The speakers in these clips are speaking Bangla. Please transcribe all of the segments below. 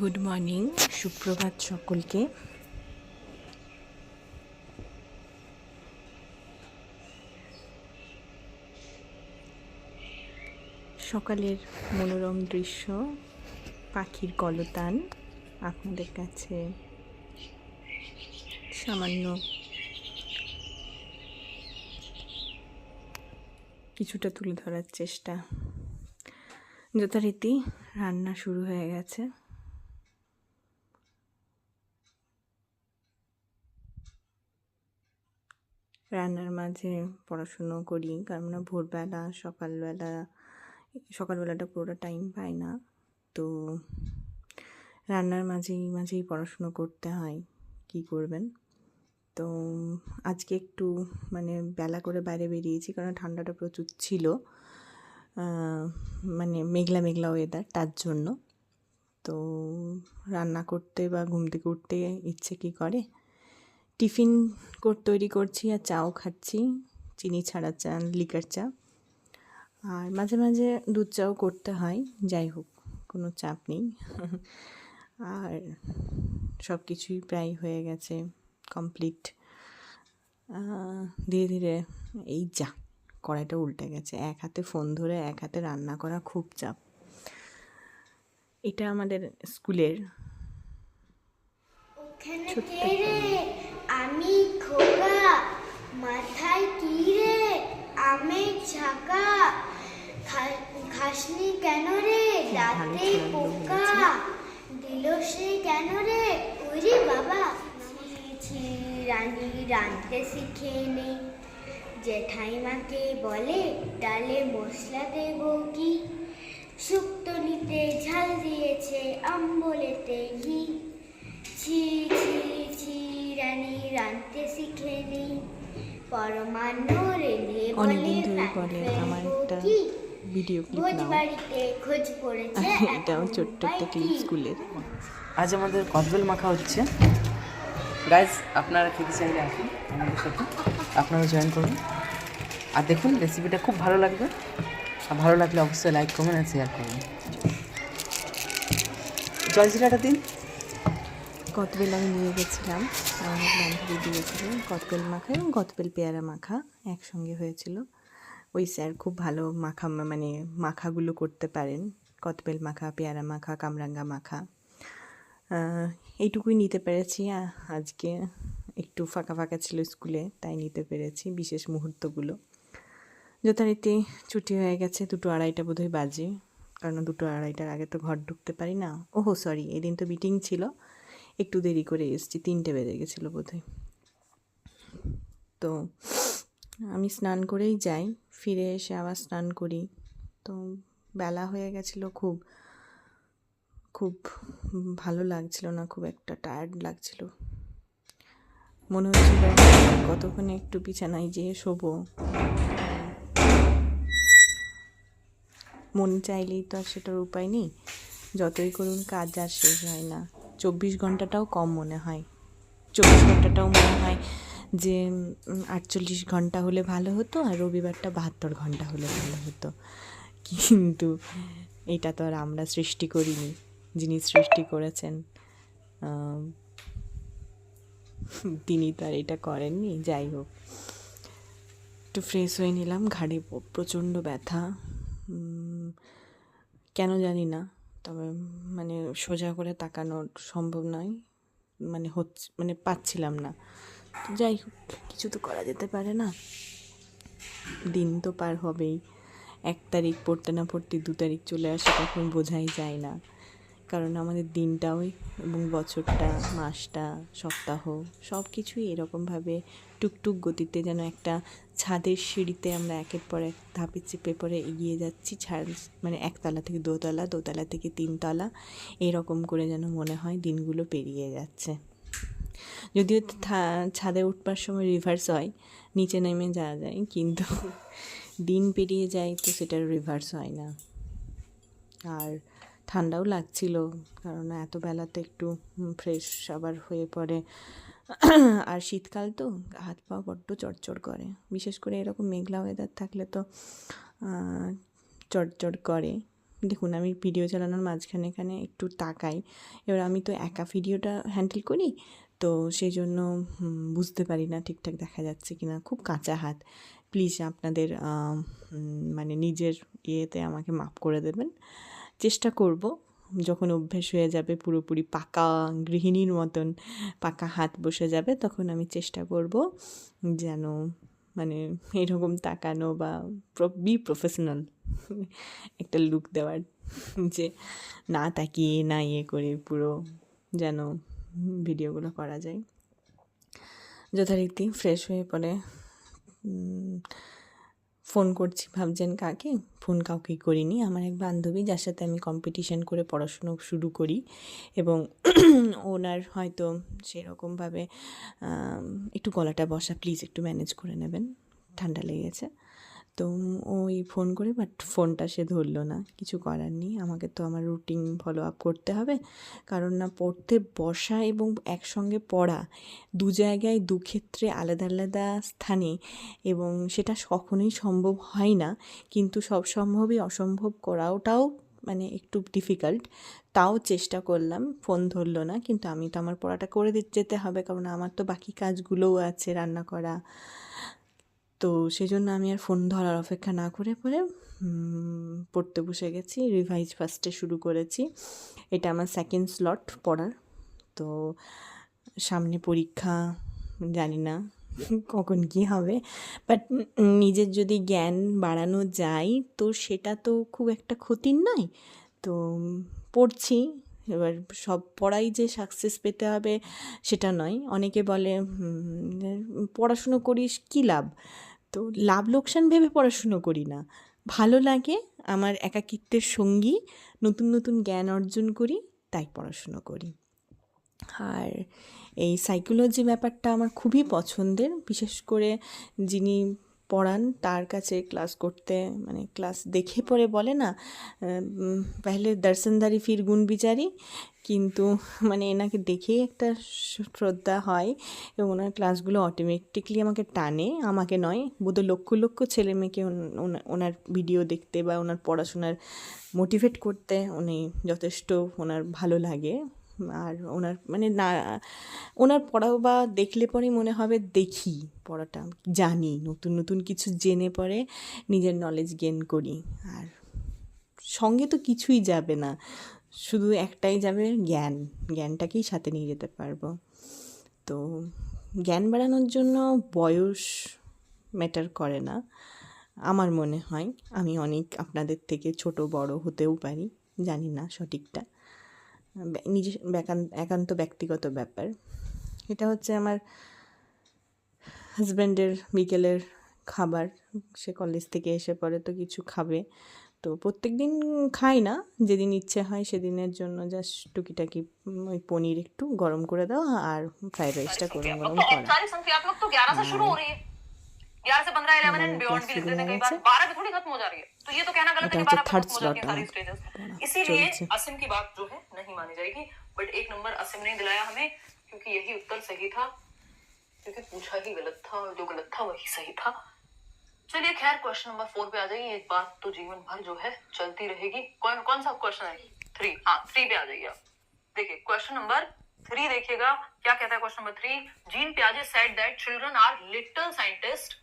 গুড মর্নিং সুপ্রভাত সকলকে। সকালের মনোরম দৃশ্য পাখির কলতান আপনাদের কাছে সামান্য কিছুটা তুলে ধরার চেষ্টা। যথারীতি রান্না শুরু হয়ে গেছে। রান্নার মাঝে পড়াশুনো করি, কারণ ভোরবেলা, সকালবেলা, সকালবেলাটা পুরোটা টাইম পাই না। তো রান্নার মাঝেই মাঝেই পড়াশুনো করতে হয়। কি করবেন? তো আজকে একটু মানে বেলা করে বাইরে বেরিয়েছি কারণ ঠান্ডাটা প্রচুর ছিল মানে মেঘলা মেঘলা ওয়েদার তার জন্য। তো রান্না করতে বা ঘুম থেকে উঠতে ইচ্ছে কি করে? টিফিন তৈরি করছি আর চাও খাচ্ছি, চিনি ছাড়া চা লিকার চা। আর মাঝে মাঝে দুধ চাও করতে হয়, যাই হোক, কোনো চাপ নেই। আর সব কিছুই প্রায় হয়ে গেছে। কমপ্লিট ধীরে ধীরে এই যা কড়াইটা উল্টে গেছে। এক হাতে ফোন ধরে এক হাতে রান্না করা খুব চাপ। এটা আমাদের স্কুলের আমি খোকা। মাথায় কি রে? আমের ছাকা খা- খাসনি কেন রে? দাঁতে পোকা। দিল সে কেন রে? ওরে বাবা। ছি ছি রানী রাঁধতে শিখে নেই জেঠাইমাকে বলে ডালে মশলা দেব কি? শুক্তো নিতে ঝাল দিয়েছে আম্বলেতে ঘি। ছি ছি ছি রানী রাঁধতে শিখে নি। পরমান্ন রেঁধে অনেকদিন বলে ধরে ভাত আমার একটা ভিডিও ক্লিপ নাও। বাড়িতে খোঁজ পড়েছে এটাও ছোট্ট একটা ক্লিপ স্কুলের। আজ আমাদের কদবেল মাখা হচ্ছে। গাইজ আপনারা খেতে চাইলে আসুন আমাদের সাথে। আপনারা জয়েন করুন। আর দেখুন রেসিপিটা খুব ভালো লাগবে। আর ভালো লাগলে অবশ্যই লাইক করবেন আর শেয়ার করবেন জলজিরাটা দিন। কতবেল আমি নিয়ে গেছিলাম, আমার বান্ধবী দিয়েছিল কতবেল মাখা এবং কতবেল পেয়ারা মাখা একসঙ্গে হয়েছিল। ওই স্যার খুব ভালো মাখা মানে মাখাগুলো করতে পারেন। কতবেল মাখা, পেয়ারা মাখা, কামরাঙ্গা মাখা। এইটুকুই নিতে পেরেছি। আজকে একটু ফাঁকা ফাঁকা ছিল স্কুলে, তাই নিতে পেরেছি বিশেষ মুহূর্তগুলো। যথারীতি ছুটি হয়ে গেছে, দুটো আড়াইটা বোধহয় বাজে। কারণ দুটো আড়াইটার আগে তো ঘর ঢুকতে পারি না। ওহো সরি এদিন তো মিটিং ছিল। একটু দেরি করে এসেছি, তিনটে বেজে গেছিল বোধহয়। তো আমি স্নান করেই যাই, ফিরে এসে আবার স্নান করি। তো বেলা হয়ে গেছিল খুব। খুব ভালো লাগছিল না, খুব একটা টায়ার্ড লাগছিল। মনে হচ্ছিল কতক্ষণে একটু বিছানায় যেয়ে শোবো। মন চাইলেই তো আর সেটার উপায় নেই, যতই করুন কাজ আর শেষ হয় না। চব্বিশ ঘন্টাটাও কম মনে হয়। চব্বিশ ঘন্টাটাও মনে হয় যে আটচল্লিশ ঘণ্টা হলে ভালো হতো আর রবিবারটা বাহাত্তর ঘণ্টা হলে ভালো হতো। কিন্তু এটা তো আর আমরা সৃষ্টি করিনি। সৃষ্টি করেছেন তিনি তো আর এটা করেননি, যাই হোক। একটু ফ্রেশ হয়ে নিলাম, ঘাড়ে প্রচণ্ড ব্যথা কেন জানি না, তবে মানে সোজা করে তাকানো সম্ভব নয় মানে হচ্ছে মানে পাচ্ছিলাম না। তো যাই হোক, কিছু তো করা যেতে পারে না। দিন তো পার হবেই, এক তারিখ পড়তে না পড়তে দু তারিখ চলে আসে, তখন বোঝাই যায় না। কারণ আমাদের দিনটাও এবং বছরটা, মাসটা, সপ্তাহ সব কিছুই এরকমভাবে টুকটুক গতিতে যেন একটা ছাদের সিঁড়িতে আমরা একের পর এক ধাপে চেপে পরে এগিয়ে যাচ্ছি, ছাদ মানে একতলা থেকে দোতলা দোতলা থেকে তিনতলা, এরকম করে যেন মনে হয় দিনগুলো পেরিয়ে যাচ্ছে। যদিও ছাদে উঠবার সময় রিভার্স হয়, নিচে নেমে যাওয়া যায়, কিন্তু দিন পেরিয়ে যায় তো সেটার রিভার্স হয় না। আর ঠান্ডাও লাগছিল, কারণ এত বেলাতে একটু ফ্রেশ আবার হয়ে পড়ে। আর শীতকাল তো, হাত পা বড্ড চড়চড় করে। বিশেষ করে এরকম মেঘলা ওয়েদার থাকলে তো চড়চড় করে। দেখুন, আমি ভিডিও চালানোর মাঝখানে এখানে একটু তাকাই। এবার আমি তো একা ভিডিওটা হ্যান্ডেল করি, তো সেই জন্য বুঝতে পারি না ঠিকঠাক দেখা যাচ্ছে কি না খুব কাঁচা হাত। প্লিজ আপনাদের মানে নিজের ইয়েতে আমাকে মাফ করে দেবেন। চেষ্টা করব। যখন অভ্যেস হয়ে যাবে, পুরোপুরি পাকা গৃহিণীর মতন পাকা হাত বসে যাবে, তখন আমি চেষ্টা করব যেন মানে এরকম তাকানো বা বি প্রফেশনাল একটা লুক দেওয়ার। যে না তাকিয়ে, না ইয়ে করে পুরো যেন ভিডিওগুলো করা যায়। যথারীতি ফ্রেশ হয়ে পরে ফোন করছি, ভাবছেন কাকে? ফোন কাউকেই করিনি। আমার এক বান্ধবী, যার সাথে আমি কম্পিটিশন করে পড়াশুনো শুরু করি এবং ওনার হয়তো সেরকমভাবে একটু গলাটা বসা প্লিজ একটু ম্যানেজ করে নেবেন। ঠান্ডা লেগেছে। তো ওই ফোন করে বাট ফোনটা সে ধরলো না। কিছু করার নেই। আমাকে তো আমার রুটিন ফলো আপ করতে হবে। কারণ না, পড়তে বসা এবং একসঙ্গে পড়া দু জায়গায়, দু ক্ষেত্রে আলাদা আলাদা স্থানে এবং সেটা কখনোই সম্ভব হয় না। কিন্তু সব সম্ভবই অসম্ভব করাওটাও মানে একটু ডিফিকাল্ট তাও চেষ্টা করলাম ফোন ধরলো না। কিন্তু আমি তো আমার পড়াটা করে দি- যেতে হবে। কারণ আমার তো বাকি কাজগুলোও আছে, রান্না করা তো সেই জন্য আমি আর ফোন ধরার অপেক্ষা না করে পরে পড়তে বসে গেছি রিভাইজ ফার্স্টে শুরু করেছি। এটা আমার সেকেন্ড স্লট পড়ার। তো সামনে পরীক্ষা, জানি না কখন কি হবে। বাট নিজের যদি জ্ঞান বাড়ানো যায়, তো সেটা তো খুব একটা ক্ষতির নয়। তো পড়ছি এবার সব পড়াই যে সাকসেস পেতে হবে সেটা নয়। অনেকে বলে পড়াশুনো করিস, কী লাভ? তো লাভ লোকসান ভেবে পড়াশুনো করি না। ভালো লাগে আমার একাকিত্বের সঙ্গী, নতুন নতুন জ্ঞান অর্জন করি, তাই পড়াশুনো করি। আর এই সাইকোলজি ব্যাপারটা আমার খুবই পছন্দের। বিশেষ করে যিনি পড়ান, তার কাছে ক্লাস করতে মানে ক্লাস দেখে পরে বলে না পেহলে দর্শনদারি ফির গুণ বিচারি। কিন্তু মানে এনাকে দেখেই একটা শ্রদ্ধা হয় এবং ওনার ক্লাসগুলো অটোমেটিকলি আমাকে টানে, আমাকে নয়, বোধহয় লক্ষ লক্ষ ছেলে মেয়েকে ওন- ওনার ভিডিও দেখতে বা ওনার পড়াশোনার মোটিভেট করতে উনি যথেষ্ট ওনার ভালো লাগে। আর ওনার মানে না, ওনার পড়াও বা দেখলে পরেই মনে হবে দেখি পড়াটা, জানি, নতুন নতুন কিছু জেনে পরে নিজের নলেজ গেন করি। আর সঙ্গে তো কিছুই যাবে না, শুধু একটাই যাবে জ্ঞান, জ্ঞানটাকেই সাথে নিয়ে যেতে পারব। তো জ্ঞান বাড়ানোর জন্য বয়স ম্যাটার করে না, আমার মনে হয়। আমি অনেক আপনাদের থেকে ছোট, বড় হতেও পারি, জানি না সঠিকটা। নিজে একান্ত ব্যক্তিগত ব্যাপার। এটা হচ্ছে আমার হাজব্যান্ডের বিকেলের খাবার। সে কলেজ থেকে এসে পরে তো কিছু খাবে। তো প্রত্যেক দিন খাই না। যেদিন ইচ্ছে হয় সেদিনের জন্য জাস্ট টুকিটাকি ওই পনির একটু গরম করে দেওয়া আর ফ্রাইড রাইসটা গরম গরম করা। ग्यारह से पंद्रह इलेवन एंड बियॉन्ड भी कई बार बारह थोड़ी खत्म हो जा रही है। तो ये तो कहना गलत है कि बारह खत्म हो जाती है इसीलिए असिम की बात जो है नहीं मानी जाएगी बट एक नंबर असिम ने दिलाया हमें क्योंकि यही उत्तर सही था क्योंकि पूछा ही गलत था और जो गलत था वही सही था। चलिए खैर क्वेश्चन नंबर फोर पे आ जाइए। एक बात तो जीवन भर जो है चलती रहेगी। कौन कौन सा क्वेश्चन है? थ्री हाँ थ्री पे आ जाइए आप। देखिए क्वेश्चन नंबर थ्री देखिएगा। क्या कहता है question number three Jean प्याजे said that children are little scientist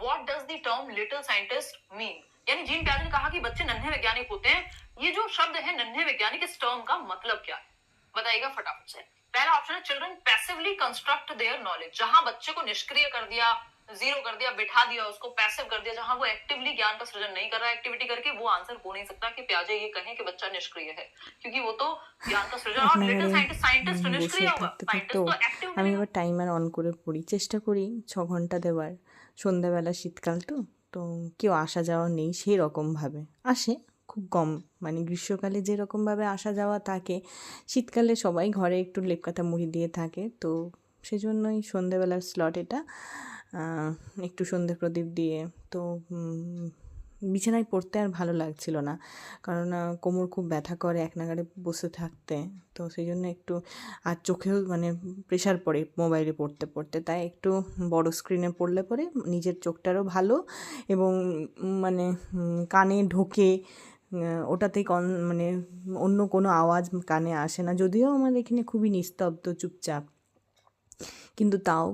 what does the term little scientist mean यानी जीन प्याजे ने कहा कि बच्चे नन्हे वैज्ञानिक होते हैं ये जो शब्द है नन्हे वैज्ञानिक इस टर्म का मतलब क्या है बताइएगा फटाफट से पहला ऑप्शन है children passively construct their knowledge जहां बच्चे को निष्क्रिय कर दिया जीरो कर दिया बिठा दिया उसको पैसिव कर दिया जहां वो एक्टिवली ज्ञान का सृजन नहीं कर रहा एक्टिविटी करके वो आंसर हो नहीं सकता कि प्याजे ये कहें कि बच्चा निष्क्रिय है क्योंकि वो तो ज्ञान का सृजन और लिटिल আপনার साइंटिस्ट साइंटिस्ट বসে निष्क्रिय होगा থাকতে साइंटिस्ट থাকতেও तो एक्टिव আমি এবার টাইমার অন করে পড়ি চেষ্টা করি ছ ঘন্টা দেওয়ার সন্ধ্যাবেলা শীতকাল তো তো কেউ আসা যাওয়া নেই সেই রকমভাবে আসে খুব কম মানে গ্রীষ্মকালে যেরকমভাবে আসা যাওয়া থাকে, শীতকালে সবাই ঘরে একটু লেপকাতা মুড়ি দিয়ে থাকে, তো সেজন্যই সন্ধ্যাবেলার স্লট এটা একটু সন্ধে প্রদীপ দিয়ে, তো বিছানায় পড়তে আর ভালো লাগছিল না। কারণ কোমর খুব ব্যথা করে এক নাগাড়ে বসে থাকতে। তো সেই জন্য একটু, আর চোখেও মানে প্রেশার পড়ে মোবাইলে পড়তে পড়তে। তাই একটু বড় স্ক্রিনে পড়লে পরে নিজের চোখটারও ভালো এবং মানে কানে ঢোকে ওটাতে কন মানে অন্য কোনো আওয়াজ কানে আসে না। যদিও আমার এখানে খুবই নিস্তব্ধ, চুপচাপ। কিন্তু তাও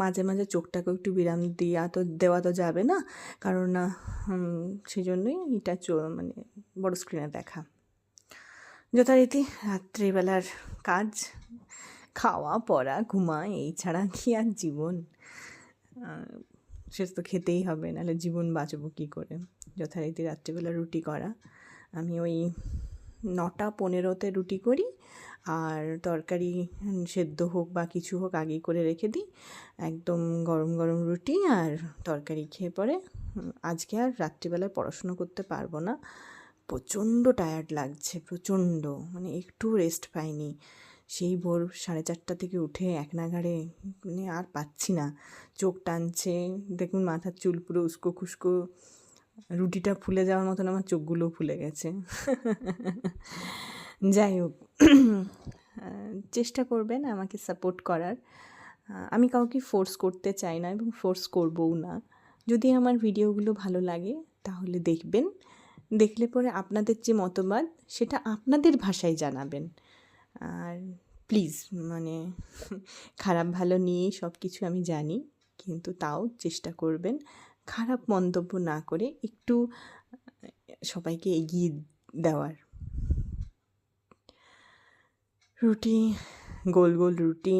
মাঝে মাঝে চোখটাকেও একটু বিরাম দেওয়া তো দেওয়া তো যাবে না। কারণ না সেই জন্যই এটা মানে বড় স্ক্রিনে দেখা। যথারীতি রাত্রিবেলার কাজ, খাওয়া, পড়া, ঘুমা, এই ছাড়া কি আর জীবন? সে তো খেতেই হবে, নাহলে জীবন বাঁচবো কী করে? যথারীতি রাত্রিবেলা রুটি করা। আমি ওই নটা পনেরোতে রুটি করি আর তরকারি সেদ্ধ হোক বা কিছু হোক আগেই করে রেখে দিই। একদম গরম গরম রুটি আর তরকারি খেয়ে পরে আজকে আর রাত্রিবেলায় পড়াশুনো করতে পারব না। প্রচণ্ড টায়ার্ড লাগছে, প্রচণ্ড। মানে একটু রেস্ট পাইনি। সেই ভোর সাড়ে চারটা থেকে উঠে এক নাগাড়ে মানে আর পাচ্ছি না। চোখ টানছে, দেখুন মাথার চুল পুরো উস্কো খুস্কো। রুটিটা ফুলে যাওয়ার মতন আমার চোখগুলো ফুলে গেছে। যাই হোক চেষ্টা করবেন আমাকে সাপোর্ট করার। আমি কাউকে ফোর্স করতে চাই না এবং ফোর্স করবও না। যদি আমার ভিডিওগুলো ভালো লাগে, তাহলে দেখবেন। দেখলে পরে আপনাদের যে মতবাদ সেটা আপনাদের ভাষায় জানাবেন। আর প্লিজ মানে খারাপ ভালো নিয়েই সব কিছু আমি জানি, কিন্তু তাও চেষ্টা করবেন। খারাপ মন্তব্য না করে একটু সবাইকে এগিয়ে দেওয়ার। রুটি, গোল গোল রুটি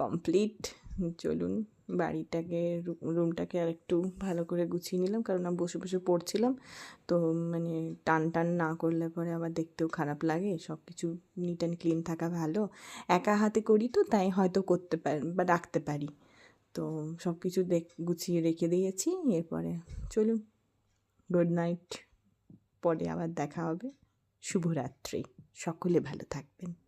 কমপ্লিট চলুন বাড়িটাকে রুমটাকে আর একটু ভালো করে গুছিয়ে নিলাম, কারণ আমি বসে বসে পড়ছিলাম। তো মানে টান টান না করলে পরে আবার দেখতেও খারাপ লাগে সব কিছু নিট অ্যান্ড ক্লিন থাকা ভালো। একা হাতে করি তো, তাই হয়তো করতে পারি, বা রাখতে পারি। তো সব কিছু দেখ, গুছিয়ে রেখে দিয়েছি, এরপরে চলুন। গুড নাইট পরে আবার দেখা হবে। শুভরাত্রি। সকলে ভালো থাকবেন।